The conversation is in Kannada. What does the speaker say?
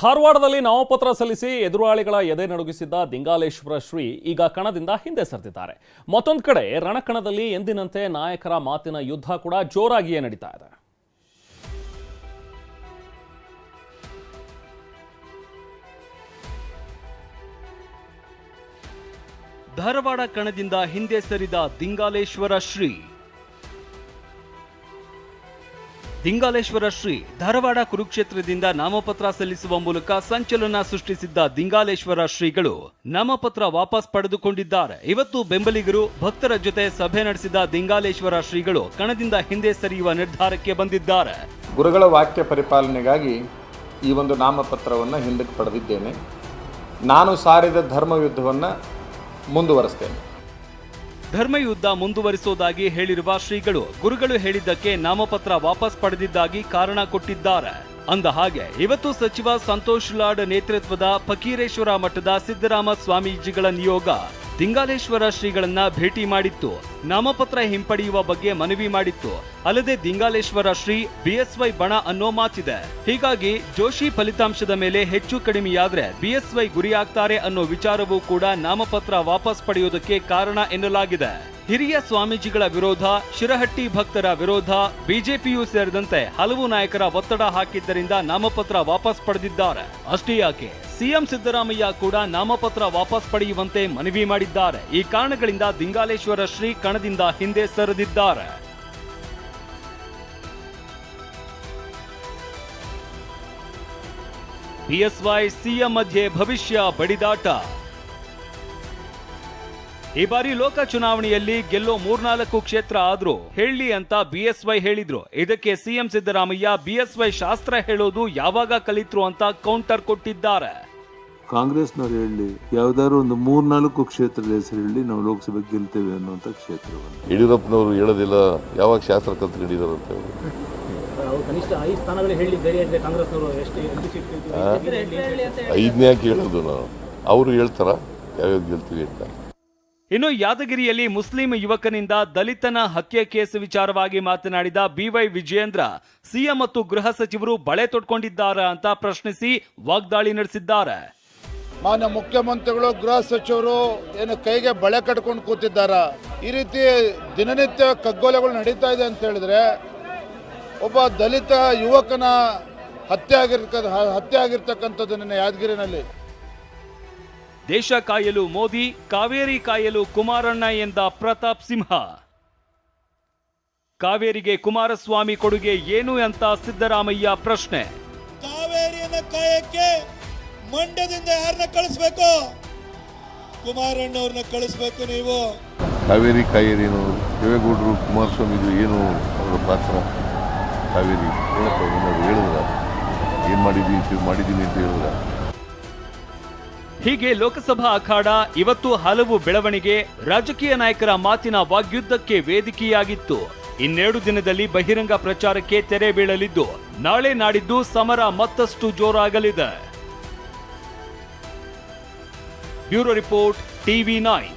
ಧಾರವಾಡದಲ್ಲಿ ನಾಮಪತ್ರ ಸಲ್ಲಿಸಿ ಎದುರಾಳಿಗಳ ಎದೆ ನಡುಗಿಸಿದ್ದ ದಿಂಗಾಲೇಶ್ವರ ಶ್ರೀ ಈಗ ಕಣದಿಂದ ಹಿಂದೆ ಸರಿದಿದ್ದಾರೆ. ಮತ್ತೊಂದು ಕಡೆ ರಣಕಣದಲ್ಲಿ ಎಂದಿನಂತೆ ನಾಯಕರ ಮಾತಿನ ಯುದ್ಧ ಕೂಡ ಜೋರಾಗಿಯೇ ನಡೀತಾ ಇದೆ. ಧಾರವಾಡ ಕಣದಿಂದ ಹಿಂದೆ ಸರಿದ ದಿಂಗಾಲೇಶ್ವರ ಶ್ರೀ ದಿಂಗಾಲೇಶ್ವರ ಶ್ರೀ ಧಾರವಾಡ ಕುರುಕ್ಷೇತ್ರದಿಂದ ನಾಮಪತ್ರ ಸಲ್ಲಿಸುವ ಮೂಲಕ ಸಂಚಲನ ಸೃಷ್ಟಿಸಿದ್ದ ದಿಂಗಾಲೇಶ್ವರ ಶ್ರೀಗಳು ನಾಮಪತ್ರ ವಾಪಸ್ ಪಡೆದುಕೊಂಡಿದ್ದಾರೆ. ಇವತ್ತು ಬೆಂಬಲಿಗರು ಭಕ್ತರ ಜೊತೆ ಸಭೆ ನಡೆಸಿದ ದಿಂಗಾಲೇಶ್ವರ ಶ್ರೀಗಳು ಕಣದಿಂದ ಹಿಂದೆ ಸರಿಯುವ ನಿರ್ಧಾರಕ್ಕೆ ಬಂದಿದ್ದಾರೆ. ಗುರುಗಳ ವಾಕ್ಯ ಪರಿಪಾಲನೆಗಾಗಿ ಈ ಒಂದು ನಾಮಪತ್ರವನ್ನು ಹಿಂದಕ್ಕೆ ಪಡೆದಿದ್ದೇನೆ. ನಾನು ಸಾರಿದ ಧರ್ಮ ಯುದ್ಧವನ್ನು ಮುಂದುವರಿಸ್ತೇನೆ. ಧರ್ಮಯುದ್ಧ ಮುಂದುವರಿಸುವುದಾಗಿ ಹೇಳಿರುವ ಶ್ರೀಗಳು, ಗುರುಗಳು ಹೇಳಿದ್ದಕ್ಕೆ ನಾಮಪತ್ರ ವಾಪಸ್ ಪಡೆದಿದ್ದಾಗಿ ಕಾರಣ ಕೊಟ್ಟಿದ್ದಾರೆ. ಅಂದ ಹಾಗೆ, ಇವತ್ತು ಸಚಿವ ಸಂತೋಷ್ ಲಾಡ್ ನೇತೃತ್ವದ ಫಕೀರೇಶ್ವರ ಮಠದ ಸಿದ್ದರಾಮ ಸ್ವಾಮೀಜಿಗಳ ನಿಯೋಗ ದಿಂಗಾಲೇಶ್ವರ ಶ್ರೀಗಳನ್ನ ಭೇಟಿ ಮಾಡಿತ್ತು. ನಾಮಪತ್ರ ಹಿಂಪಡೆಯುವ ಬಗ್ಗೆ ಮನವಿ ಮಾಡಿತ್ತು. ಅಲ್ಲದೆ ದಿಂಗಾಲೇಶ್ವರ ಶ್ರೀ ಬಿಎಸ್ವೈ ಬಣ ಅನ್ನೋ ಮಾತಿದೆ. ಹೀಗಾಗಿ ಜೋಶಿ ಫಲಿತಾಂಶದ ಮೇಲೆ ಹೆಚ್ಚು ಕಡಿಮೆಯಾದ್ರೆ ಬಿಎಸ್ವೈ ಗುರಿಯಾಗ್ತಾರೆ ಅನ್ನೋ ವಿಚಾರವೂ ಕೂಡ ನಾಮಪತ್ರ ವಾಪಸ್ ಪಡೆಯುವುದಕ್ಕೆ ಕಾರಣ ಎನ್ನಲಾಗಿದೆ. ಹಿರಿಯ ಸ್ವಾಮೀಜಿಗಳ ವಿರೋಧ, ಶಿರಹಟ್ಟಿ ಭಕ್ತರ ವಿರೋಧ, ಬಿಜೆಪಿಯೂ ಸೇರಿದಂತೆ ಹಲವು ನಾಯಕರ ಒತ್ತಡ ಹಾಕಿದ್ದರಿಂದ ನಾಮಪತ್ರ ವಾಪಸ್ ಪಡೆದಿದ್ದಾರೆ. ಅಷ್ಟೇ ಯಾಕೆ, ಸಿಎಂ ಸಿದ್ದರಾಮಯ್ಯ ಕೂಡ ನಾಮಪತ್ರ ವಾಪಸ್ ಪಡೆಯುವಂತೆ ಮನವಿ ಮಾಡಿದ್ದಾರೆ. ಈ ಕಾರಣಗಳಿಂದ ದಿಂಗಾಲೇಶ್ವರ ಶ್ರೀ ಕಣದಿಂದ ಹಿಂದೆ ಸರಿದಿದ್ದಾರೆ. ಬಿಎಸ್ವೈ ಸಿಎಂ ಮಧ್ಯೆ ಭವಿಷ್ಯ ಬಡಿದಾಟ. ಈ ಬಾರಿ ಲೋಕ ಚುನಾವಣೆಯಲ್ಲಿ ಗೆಲ್ಲೋ ಮೂರ್ನಾಲ್ಕು ಕ್ಷೇತ್ರ ಆದ್ರೂ ಹೇಳಿ ಅಂತ ಬಿಎಸ್ವೈ ಹೇಳಿದ್ರು. ಇದಕ್ಕೆ ಸಿಎಂ ಸಿದ್ದರಾಮಯ್ಯ ಬಿಎಸ್ವೈ ಶಾಸ್ತ್ರ ಹೇಳೋದು ಯಾವಾಗ ಕಲಿತ್ರು ಅಂತ ಕೌಂಟರ್ ಕೊಟ್ಟಿದ್ದಾರೆ. ಕಾಂಗ್ರೆಸ್ನವ್ರು ಹೇಳಿ ಯಾವ್ದಾದ್ರು ಒಂದು ಮೂರ್ನಾಲ್ಕು ಕ್ಷೇತ್ರದ ಹೆಸರು ಹೇಳಿ ನಾವು ಲೋಕಸಭೆ ಗೆಲ್ತೇವೆ ಅನ್ನುವಂಥ ಕ್ಷೇತ್ರವನ್ನು. ಯಡಿಯೂರಪ್ಪನವರು ಹೇಳೋದಿಲ್ಲ ಯಾವಾಗ ಶಾಸ್ತ್ರ ಕಲ್ತು ಹಿಡಿದಾರೆ ಅಂತ ಹೇಳಿ? ಐದನೇ ಯಾಕೆ ಹೇಳೋದು ನಾವು? ಅವರು ಹೇಳ್ತಾರ ಯಾವ್ಯಾವ ಗೆಲ್ತೀವಿ ಅಂತ? ಇನ್ನು ಯಾದಗಿರಿಯಲ್ಲಿ ಮುಸ್ಲಿಂ ಯುವಕನಿಂದ ದಲಿತನ ಹತ್ಯೆ ಕೇಸ್ ವಿಚಾರವಾಗಿ ಮಾತನಾಡಿದ ಬಿವೈ ವಿಜಯೇಂದ್ರ, ಸಿಎಂ ಮತ್ತು ಗೃಹ ಸಚಿವರು ಬಳೆ ತೊಡ್ಕೊಂಡಿದ್ದಾರೆ ಅಂತ ಪ್ರಶ್ನಿಸಿ ವಾಗ್ದಾಳಿ ನಡೆಸಿದ್ದಾರೆ. ಮಾನ್ಯ ಮುಖ್ಯಮಂತ್ರಿಗಳು, ಗೃಹ ಸಚಿವರು ಏನು ಕೈಗೆ ಬಳೆ ಕಟ್ಕೊಂಡು ಕೂತಿದ್ದಾರ? ಈ ರೀತಿ ದಿನನಿತ್ಯ ಕಗ್ಗೋಲೆಗಳು ನಡೀತಾ ಇದೆ ಅಂತ ಹೇಳಿದ್ರೆ, ಒಬ್ಬ ದಲಿತ ಯುವಕನ ಹತ್ಯೆ ಆಗಿರ್ಕ ಹತ್ಯೆ ಆಗಿರ್ತಕ್ಕಂಥದ್ದು ನಿನ್ನೆ ಯಾದಗಿರಿನಲ್ಲಿ. ದೇಶ ಕಾಯಲು ಮೋದಿ ಕಾವೇರಿ ಕಾಯಲು ಕುಮಾರಣ್ಣ ಎಂದ ಪ್ರತಾಪ್ ಸಿಂಹ. ಕಾವೇರಿಗೆ ಕುಮಾರಸ್ವಾಮಿ ಕೊಡುಗೆ ಏನು ಅಂತ ಸಿದ್ದರಾಮಯ್ಯ ಪ್ರಶ್ನೆ. ಕಾವೇರಿಯನ್ನು ಕಾಯಕ್ಕೆ ಮಂಡ್ಯದಿಂದ ಯಾರನ್ನ ಕಳಿಸ್ಬೇಕು? ಕುಮಾರಣ್ಣವ್ರನ್ನ ಕಳಿಸ್ಬೇಕು ನೀವು. ಕಾವೇರಿ ಕಾವೇರಿನು ದೇವೇಗೌಡರು ಕುಮಾರಸ್ವಾಮಿದು ಏನು ಅವರ ಪಾತ್ರ? ಕಾವೇರಿ ಹೇಳಪ್ಪ ಏನಾದ್ರು ಹೇಳಿದ್ರ? ಏನು ಮಾಡಿದ್ವಿ ಇದು ಮಾಡಿದ್ದೀನಿ ಅಂತ ಹೇಳಿದ್ರ? ಹೀಗೆ ಲೋಕಸಭಾ ಅಖಾಡ ಇವತ್ತು ಹಲವು ಬೆಳವಣಿಗೆ ರಾಜಕೀಯ ನಾಯಕರ ಮಾತಿನ ವಾಗ್ಯುದ್ಧಕ್ಕೆ ವೇದಿಕೆಯಾಗಿತ್ತು. ಇನ್ನೆರಡು ದಿನದಲ್ಲಿ ಬಹಿರಂಗ ಪ್ರಚಾರಕ್ಕೆ ತೆರೆ ಬೀಳಲಿದ್ದು, ನಾಳೆ ನಾಡಿದ್ದು ಸಮರ ಮತ್ತಷ್ಟು ಜೋರಾಗಲಿದೆ. Bureau report, TV nine.